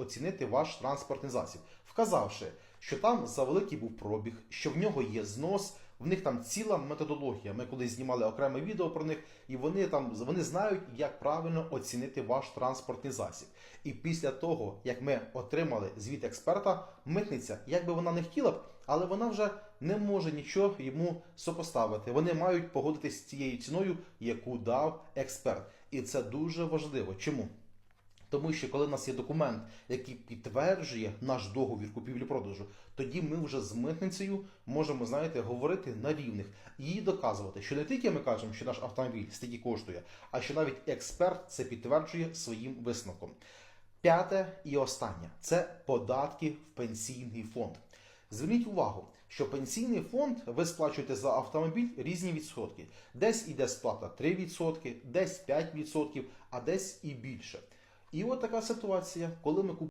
оцінити ваш транспортний засіб, вказавши, що там завеликий був пробіг, що в нього є знос, в них там ціла методологія. Ми колись знімали окреме відео про них, і вони там вони знають, як правильно оцінити ваш транспортний засіб. І після того, як ми отримали звіт експерта, митниця, як би вона не хотіла б, але вона вже не може нічого йому сопоставити. Вони мають погодитись з цією ціною, яку дав експерт. І це дуже важливо. Чому? Тому що коли в нас є документ, який підтверджує наш договір купівлі-продажу, тоді ми вже з митницею можемо, знаєте, говорити на рівних і доказувати, що не тільки ми кажемо, що наш автомобіль стільки коштує, а що навіть експерт це підтверджує своїм висновком. П'яте і останнє це податки в пенсійний фонд. Зверніть увагу, що пенсійний фонд ви сплачуєте за автомобіль різні відсотки. Десь іде сплата 3%, десь 5%, а десь і більше. І от така ситуація, коли ми купуємо.